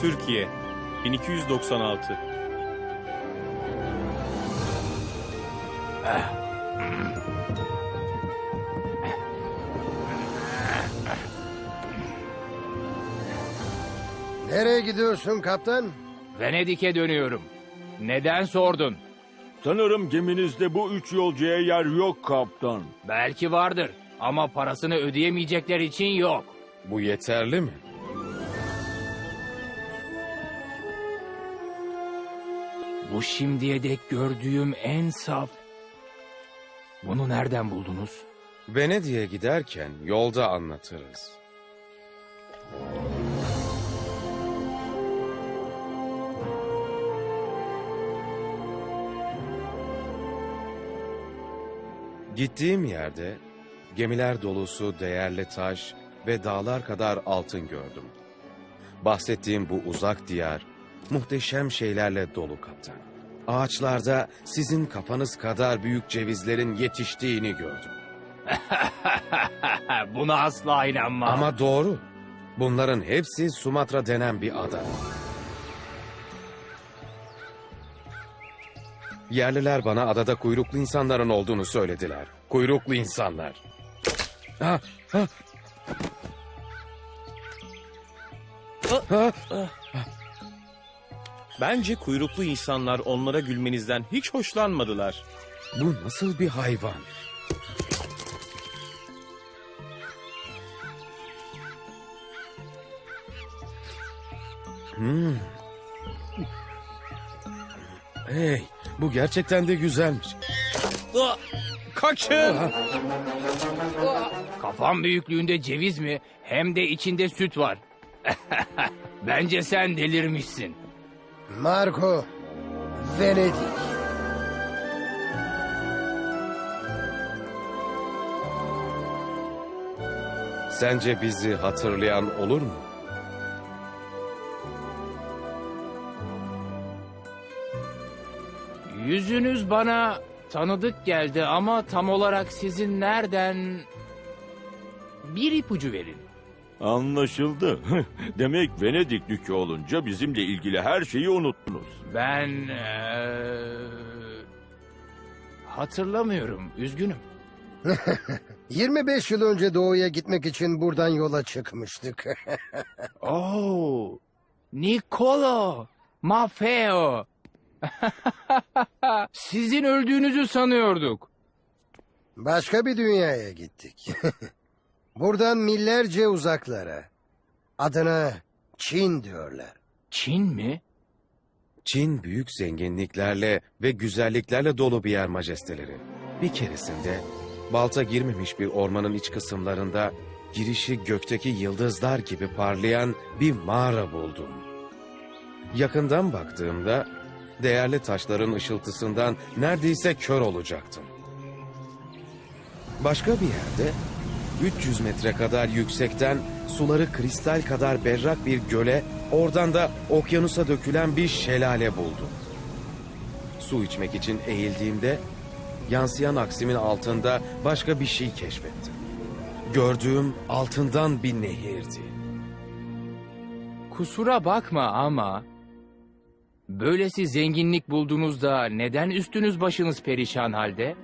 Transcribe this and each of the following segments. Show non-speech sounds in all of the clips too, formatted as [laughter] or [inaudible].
Türkiye 1296 Nereye gidiyorsun kaptan? Venedik'e dönüyorum. Neden sordun? Sanırım geminizde bu üç yolcuya yer yok kaptan. Belki vardır ama parasını ödeyemeyecekler için yok. Bu yeterli mi? Bu şimdiye dek gördüğüm en saf. Bunu nereden buldunuz? Venedik'e giderken yolda anlatırız. Gittiğim yerde gemiler dolusu değerli taş ve dağlar kadar altın gördüm. Bahsettiğim bu uzak diyar muhteşem şeylerle dolu kaptan. Ağaçlarda sizin kafanız kadar büyük cevizlerin yetiştiğini gördüm. [laughs] Buna asla inanmam. Ama doğru. Bunların hepsi Sumatra denen bir ada. Yerliler bana adada kuyruklu insanların olduğunu söylediler. Kuyruklu insanlar. Ha, ha. Ha, Bence kuyruklu insanlar onlara gülmenizden hiç hoşlanmadılar. bu nasıl bir hayvan? Hmm. Hey, bu gerçekten de güzelmiş. Kaçın! Kafam büyüklüğünde ceviz mi hem de içinde süt var. [laughs] Bence sen delirmişsin. Marco, Venedik. Sence bizi hatırlayan olur mu? Yüzünüz bana tanıdık geldi ama tam olarak sizin nereden... Bir ipucu verin. Anlaşıldı. [laughs] Demek Venedik dükü olunca bizimle ilgili her şeyi unuttunuz. Ben... eee, hatırlamıyorum, üzgünüm. [laughs] 25 yıl önce doğuya gitmek için buradan yola çıkmıştık. [laughs] Oh, Nicolo, Maffeo. Sizin öldüğünüzü sanıyorduk. Başka bir dünyaya gittik. Buradan millerce uzaklara. Adına Çin diyorlar. Çin mi? Çin büyük zenginliklerle ve güzelliklerle dolu bir yer majesteleri. Bir keresinde balta girmemiş bir ormanın iç kısımlarında girişi gökteki yıldızlar gibi parlayan bir mağara buldum. Yakından baktığımda değerli taşların ışıltısından neredeyse kör olacaktım. Başka bir yerde 300 metre kadar yüksekten suları kristal kadar berrak bir göle, oradan da okyanusa dökülen bir şelale buldum. Su içmek için eğildiğimde yansıyan aksimin altında başka bir şey keşfettim. Gördüğüm altından bir nehirdi. Kusura bakma ama... Böylesi zenginlik bulduğunuzda neden üstünüz başınız perişan halde?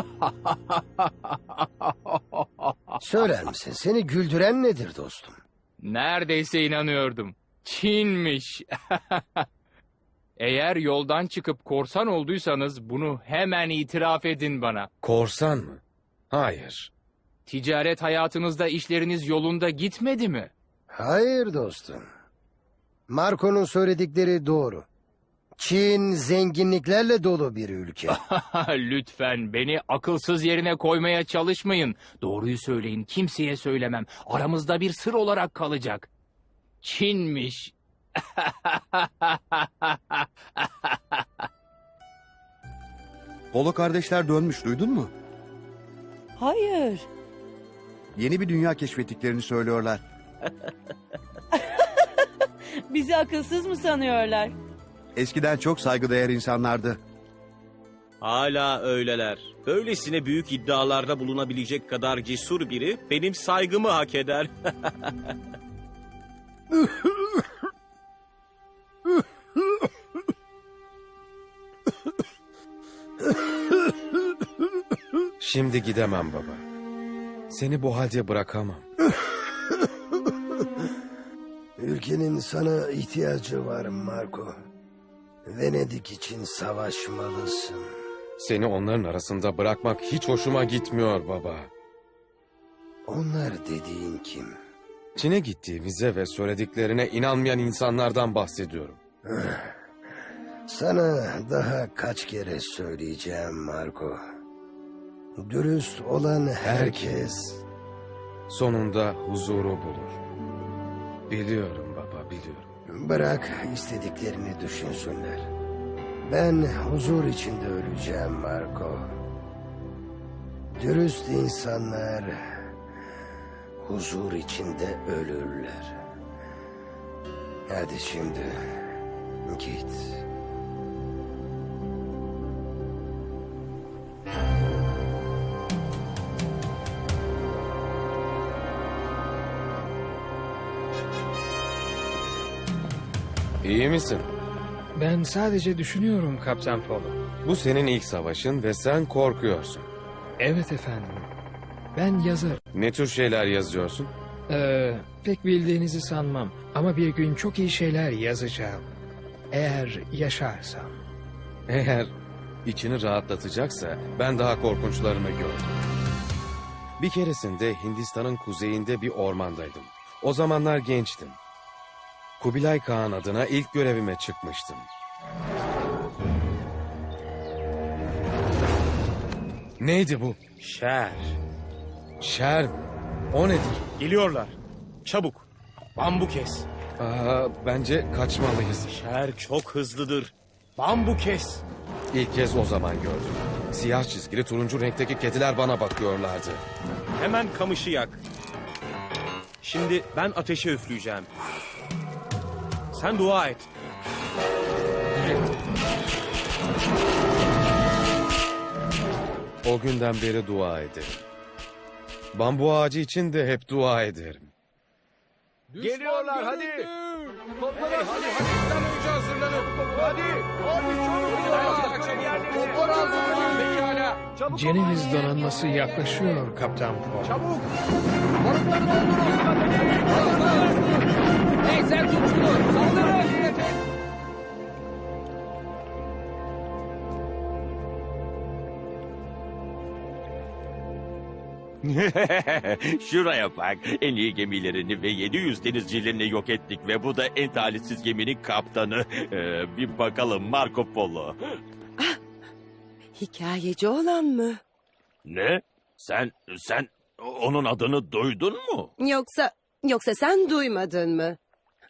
[laughs] Söyler misin seni güldüren nedir dostum? Neredeyse inanıyordum. Çinmiş. [laughs] Eğer yoldan çıkıp korsan olduysanız bunu hemen itiraf edin bana. Korsan mı? Hayır. Ticaret hayatınızda işleriniz yolunda gitmedi mi? Hayır dostum. Marco'nun söyledikleri doğru. Çin zenginliklerle dolu bir ülke. [laughs] Lütfen beni akılsız yerine koymaya çalışmayın. Doğruyu söyleyin, kimseye söylemem. Aramızda bir sır olarak kalacak. Çinmiş. [laughs] Polo kardeşler dönmüş duydun mu? Hayır. Yeni bir dünya keşfettiklerini söylüyorlar. [laughs] Bizi akılsız mı sanıyorlar? Eskiden çok saygıdeğer insanlardı. Hala öyleler. Böylesine büyük iddialarda bulunabilecek kadar cesur biri benim saygımı hak eder. Şimdi gidemem baba. Seni bu halde bırakamam. Ülkenin sana ihtiyacı var Marco. Venedik için savaşmalısın. Seni onların arasında bırakmak hiç hoşuma gitmiyor baba. Onlar dediğin kim? Çin'e gittiğimize ve söylediklerine inanmayan insanlardan bahsediyorum. [sighs] Sana daha kaç kere söyleyeceğim Marco. Dürüst olan herkes Sonunda huzuru bulur. Biliyorum. Bırak istediklerini düşünsünler. Ben huzur içinde öleceğim Marco. Dürüst insanlar huzur içinde ölürler. Hadi şimdi git. İyi misin? Ben sadece düşünüyorum Kaptan Polo. Bu senin ilk savaşın ve sen korkuyorsun. Evet efendim. Ben yazarım. Ne tür şeyler yazıyorsun? Ee, pek bildiğinizi sanmam. Ama bir gün çok iyi şeyler yazacağım. Eğer yaşarsam. Eğer içini rahatlatacaksa ben daha korkunçlarını gördüm. Bir keresinde Hindistan'ın kuzeyinde bir ormandaydım. O zamanlar gençtim. Kubilay Kağan adına ilk görevime çıkmıştım. Neydi bu? Şer. Şer mi? O nedir? Geliyorlar. Çabuk. Bambu kes. Aa, bence kaçmalıyız. Şer çok hızlıdır. Bambu kes. İlk kez o zaman gördüm. Siyah çizgili turuncu renkteki kediler bana bakıyorlardı. Hemen kamışı yak. Şimdi ben ateşe üfleyeceğim. Sen dua et. O günden beri dua ederim. Bambu ağacı için de hep dua ederim. Geliyorlar hadi. Toplar hadi hadi. Hadi. Önce hazırlanın. Hadi. Hadi çabuk. Toplar hazırlanın. Pekala. Ceneviz donanması yaklaşıyor Kaptan Polo. Çabuk. Barutları doldurun. Hazırlanın. Hey sen tut şunu. Saldırın. [laughs] Şuraya bak. En iyi gemilerini ve 700 denizcilerini yok ettik ve bu da en talihsiz geminin kaptanı. Ee, bir bakalım Marco Polo. Hikayeci olan mı? Ne? Sen, sen onun adını duydun mu? Yoksa, yoksa sen duymadın mı?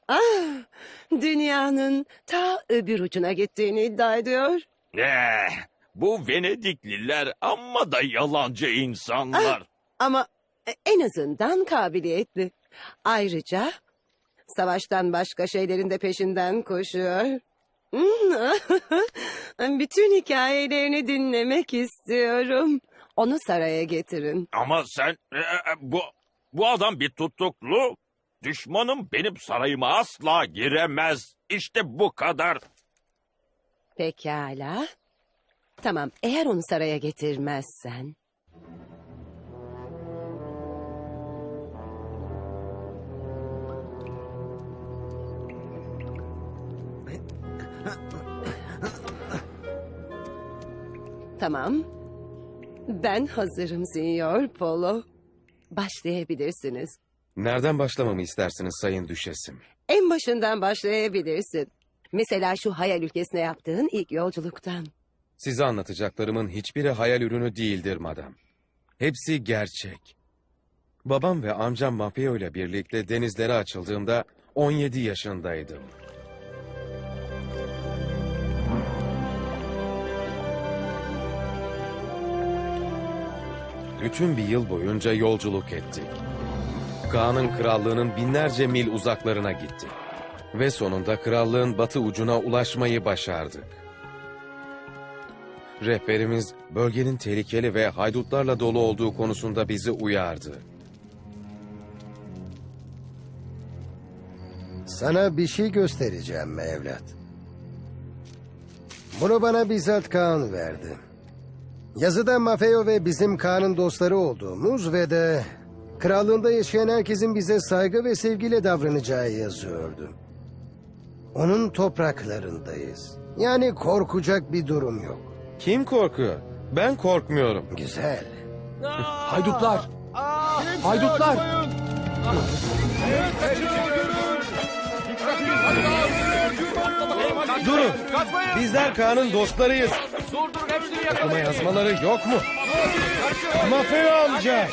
Ah, dünyanın ta öbür ucuna gittiğini iddia ediyor. Eh, bu Venedikliler amma da yalancı insanlar. Ama e, en azından kabiliyetli. Ayrıca savaştan başka şeylerin de peşinden koşuyor. Hmm, [laughs] Bütün hikayelerini dinlemek istiyorum. Onu saraya getirin. Ama sen, e, e, bu, bu adam bir tutuklu. Düşmanım benim sarayıma asla giremez. İşte bu kadar. Pekala. Tamam, eğer onu saraya getirmezsen... Tamam. Ben hazırım Sinyor Polo. Başlayabilirsiniz. Nereden başlamamı istersiniz Sayın Düşesim? En başından başlayabilirsin. Mesela şu hayal ülkesine yaptığın ilk yolculuktan. Size anlatacaklarımın hiçbiri hayal ürünü değildir madam. Hepsi gerçek. Babam ve amcam Mafeo ile birlikte denizlere açıldığımda 17 yaşındaydım. Bütün bir yıl boyunca yolculuk ettik. Kaan'ın krallığının binlerce mil uzaklarına gittik. Ve sonunda krallığın batı ucuna ulaşmayı başardık. Rehberimiz bölgenin tehlikeli ve haydutlarla dolu olduğu konusunda bizi uyardı. Sana bir şey göstereceğim evlat. Bunu bana bizzat Kaan verdi. Yazıda Mafeo ve bizim Kaan'ın dostları olduğumuz ve de krallığında yaşayan herkesin bize saygı ve sevgiyle davranacağı yazıyordu. Onun topraklarındayız. Yani korkacak bir durum yok. Kim korkuyor? Ben korkmuyorum. Güzel. Haydutlar! Haydutlar! Durun! Bizler Kaan'ın dostlarıyız. Okuma yazmaları yok mu? Mafya amca!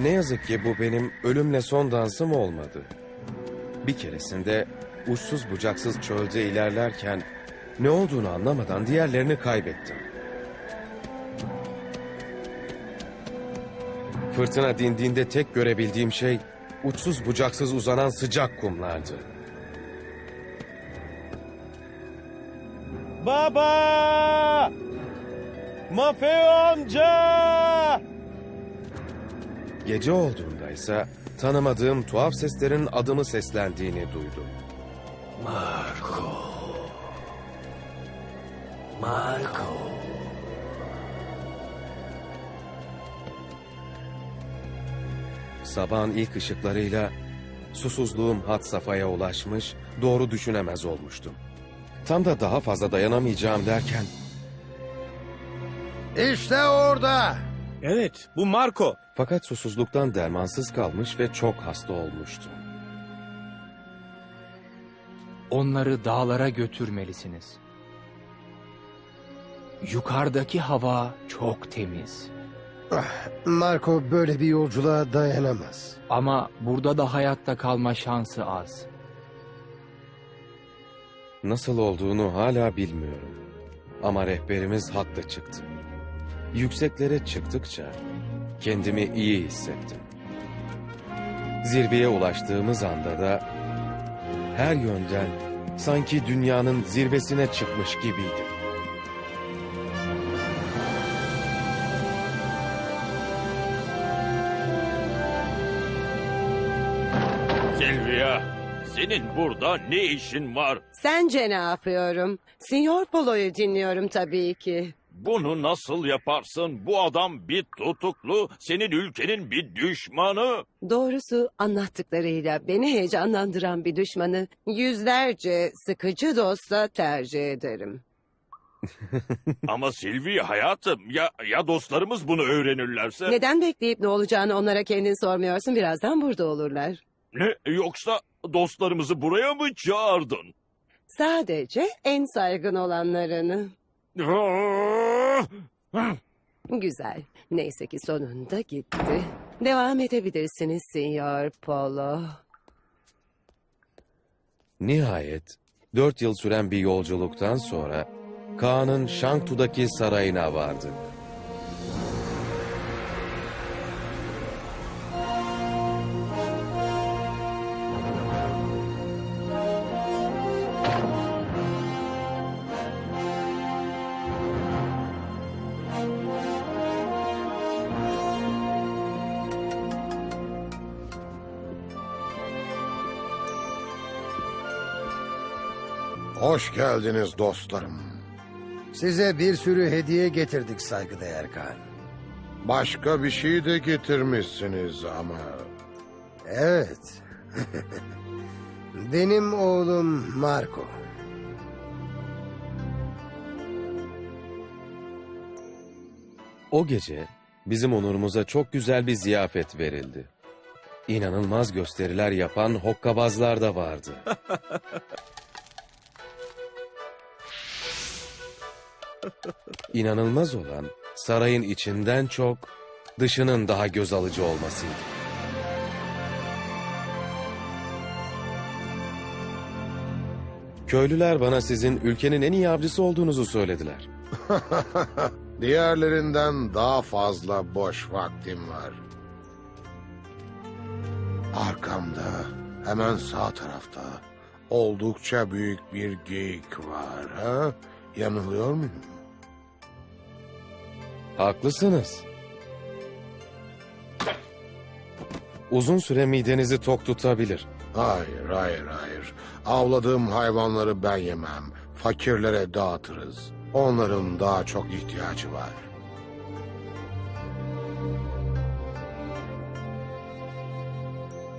Ne yazık ki bu benim ölümle son dansım olmadı. Bir keresinde uçsuz bucaksız çölde ilerlerken ne olduğunu anlamadan diğerlerini kaybettim. Fırtına dindiğinde tek görebildiğim şey uçsuz bucaksız uzanan sıcak kumlardı. Baba! Mafeo amca! Gece olduğunda ise tanımadığım tuhaf seslerin adımı seslendiğini duydum. Sabahın ilk ışıklarıyla susuzluğum had safhaya ulaşmış, doğru düşünemez olmuştum. Tam da daha fazla dayanamayacağım derken İşte orada. Evet, bu Marco. fakat susuzluktan dermansız kalmış ve çok hasta olmuştum. Onları dağlara götürmelisiniz. Yukarıdaki hava çok temiz. Marco böyle bir yolculuğa dayanamaz. Ama burada da hayatta kalma şansı az. Nasıl olduğunu hala bilmiyorum. Ama rehberimiz haklı çıktı. Yükseklere çıktıkça kendimi iyi hissettim. Zirveye ulaştığımız anda da her yönden sanki dünyanın zirvesine çıkmış gibiydim. Silvia, senin burada ne işin var? Sence ne yapıyorum? Sinyor Polo'yu dinliyorum tabii ki. Bunu nasıl yaparsın? Bu adam bir tutuklu, senin ülkenin bir düşmanı. Doğrusu anlattıklarıyla beni heyecanlandıran bir düşmanı yüzlerce sıkıcı dosta tercih ederim. [laughs] Ama Silvia hayatım, ya, ya dostlarımız bunu öğrenirlerse? Neden bekleyip ne olacağını onlara kendin sormuyorsun? Birazdan burada olurlar. Ne? Yoksa dostlarımızı buraya mı çağırdın? Sadece en saygın olanlarını. [laughs] Güzel. Neyse ki sonunda gitti. Devam edebilirsiniz Sinyor Polo. Nihayet dört yıl süren bir yolculuktan sonra Kaan'ın Shangtu'daki sarayına vardık. Hoş geldiniz dostlarım. Size bir sürü hediye getirdik saygıdeğer Kaan. Başka bir şey de getirmişsiniz ama. Evet. [laughs] Benim oğlum Marco. O gece bizim onurumuza çok güzel bir ziyafet verildi. İnanılmaz gösteriler yapan hokkabazlar da vardı. [laughs] İnanılmaz olan sarayın içinden çok dışının daha göz alıcı olmasıydı. Köylüler bana sizin ülkenin en iyi avcısı olduğunuzu söylediler. [laughs] Diğerlerinden daha fazla boş vaktim var. Arkamda, hemen sağ tarafta oldukça büyük bir geyik var. Ha? Yanılıyor muyum? Haklısınız. Uzun süre midenizi tok tutabilir. Hayır, hayır, hayır. Avladığım hayvanları ben yemem. Fakirlere dağıtırız. Onların daha çok ihtiyacı var.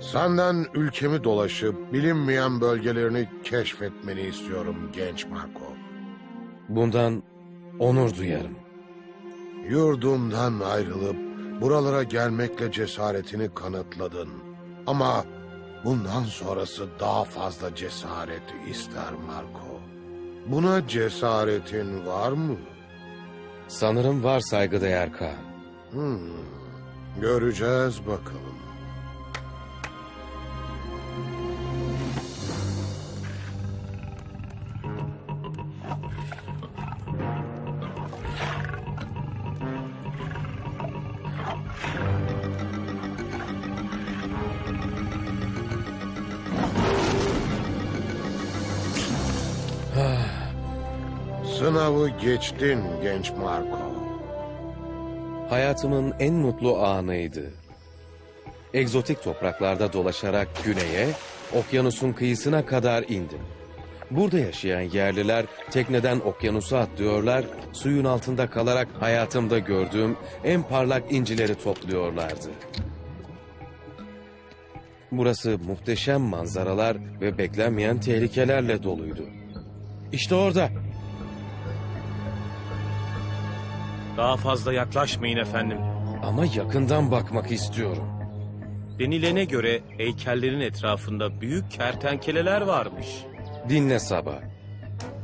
Senden ülkemi dolaşıp bilinmeyen bölgelerini keşfetmeni istiyorum genç Marco. Bundan onur duyarım. Yurdundan ayrılıp buralara gelmekle cesaretini kanıtladın. Ama bundan sonrası daha fazla cesaret ister Marco. Buna cesaretin var mı? Sanırım var saygıdeğer Kaan. Hmm, göreceğiz bakalım. Sınavı geçtin genç Marco. Hayatımın en mutlu anıydı. Egzotik topraklarda dolaşarak güneye, okyanusun kıyısına kadar indim. Burada yaşayan yerliler tekneden okyanusa atlıyorlar, suyun altında kalarak hayatımda gördüğüm en parlak incileri topluyorlardı. Burası muhteşem manzaralar ve beklenmeyen tehlikelerle doluydu. İşte orada. Daha fazla yaklaşmayın efendim. Ama yakından bakmak istiyorum. Denilene göre heykellerin etrafında büyük kertenkeleler varmış. Dinle Sabah.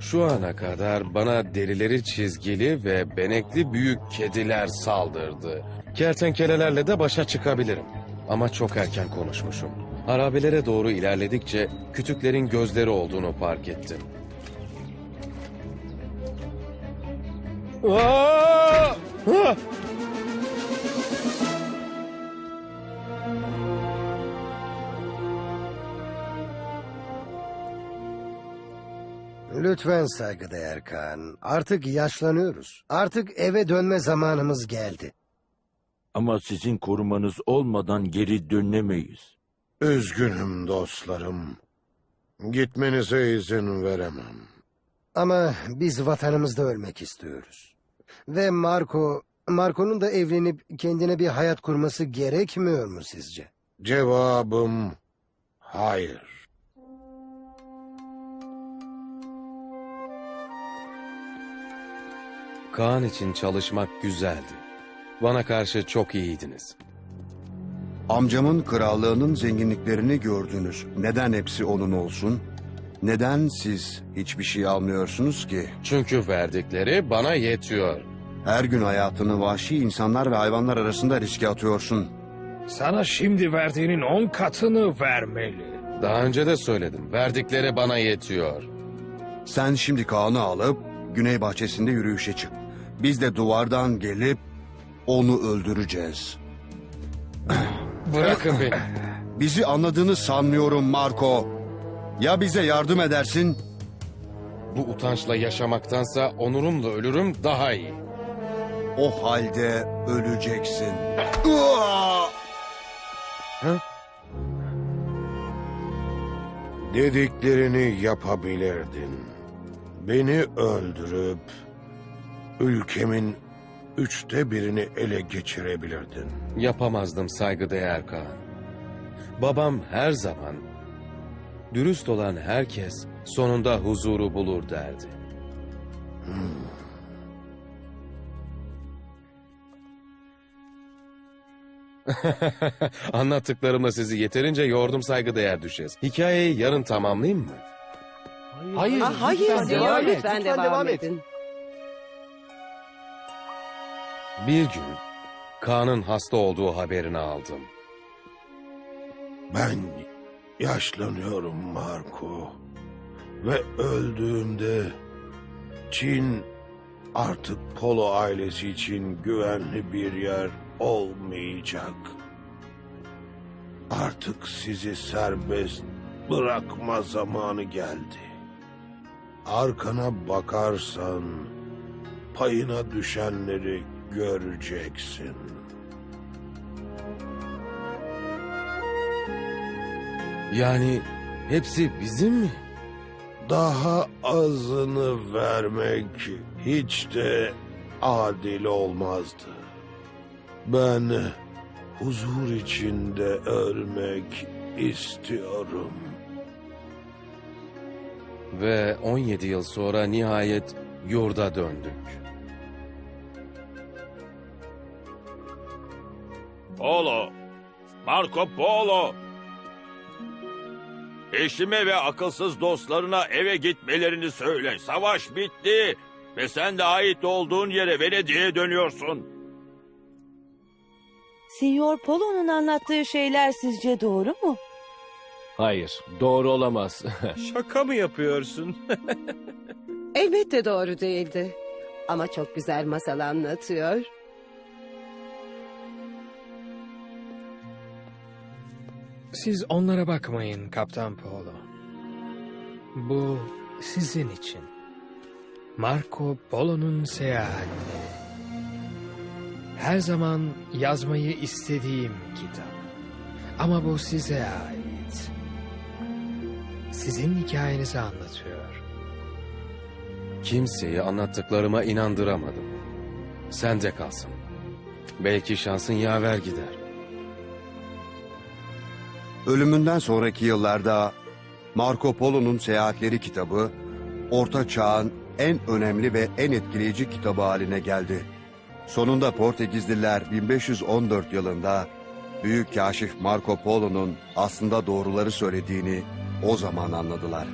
Şu ana kadar bana derileri çizgili ve benekli büyük kediler saldırdı. Kertenkelelerle de başa çıkabilirim. Ama çok erken konuşmuşum. Harabelere doğru ilerledikçe kütüklerin gözleri olduğunu fark ettim. Aa! Ah! Lütfen saygıdeğer Kaan. Artık yaşlanıyoruz. Artık eve dönme zamanımız geldi. Ama sizin korumanız olmadan geri dönemeyiz. Üzgünüm dostlarım. Gitmenize izin veremem. Ama biz vatanımızda ölmek istiyoruz. Ve Marco, Marco'nun da evlenip kendine bir hayat kurması gerekmiyor mu sizce? Cevabım hayır. Kaan için çalışmak güzeldi. Bana karşı çok iyiydiniz. Amcamın krallığının zenginliklerini gördünüz. Neden hepsi onun olsun? Neden siz hiçbir şey almıyorsunuz ki? Çünkü verdikleri bana yetiyor. Her gün hayatını vahşi insanlar ve hayvanlar arasında riske atıyorsun. Sana şimdi verdiğinin on katını vermeli. Daha önce de söyledim. Verdikleri bana yetiyor. Sen şimdi Kaan'ı alıp güney bahçesinde yürüyüşe çık. Biz de duvardan gelip onu öldüreceğiz. Bırakın beni. Bizi anladığını sanmıyorum Marco. Ya bize yardım edersin? Bu utançla yaşamaktansa onurumla ölürüm daha iyi. O halde öleceksin. Uaa! Dediklerini yapabilirdin. Beni öldürüp ülkemin üçte birini ele geçirebilirdin. Yapamazdım saygıdeğer Kaan. Babam her zaman dürüst olan herkes sonunda huzuru bulur derdi. [laughs] Anlattıklarımla sizi yeterince yordum saygıdeğer düşes. Hikayeyi yarın tamamlayayım mı? Hayır, Ah, hayır lütfen diyor, devam et. lütfen, devam, edin. Bir gün Kaan'ın hasta olduğu haberini aldım. Ben yaşlanıyorum Marco. Ve öldüğümde Çin artık Polo ailesi için güvenli bir yer olmayacak. Artık sizi serbest bırakma zamanı geldi. Arkana bakarsan payına düşenleri göreceksin. Yani hepsi bizim mi? Daha azını vermek hiç de adil olmazdı. Ben huzur içinde ölmek istiyorum. Ve 17 yıl sonra nihayet yurda döndük. Polo. Marco Polo. Eşime ve akılsız dostlarına eve gitmelerini söyle. Savaş bitti ve sen de ait olduğun yere Venedik'e dönüyorsun. Signor Polo'nun anlattığı şeyler sizce doğru mu? Hayır, doğru olamaz. [laughs] Şaka mı yapıyorsun? [laughs] Elbette doğru değildi. Ama çok güzel masal anlatıyor. Siz onlara bakmayın Kaptan Polo. Bu sizin için. Marco Polo'nun seyahatleri. Her zaman yazmayı istediğim kitap. Ama bu size ait. Sizin hikayenizi anlatıyor. Kimseyi anlattıklarıma inandıramadım. Sen de kalsın. Belki şansın yaver gider. Ölümünden sonraki yıllarda Marco Polo'nun Seyahatleri kitabı, Orta Çağ'ın en önemli ve en etkileyici kitabı haline geldi. Sonunda Portekizliler 1514 yılında Büyük Kaşif Marco Polo'nun aslında doğruları söylediğini o zaman anladılar.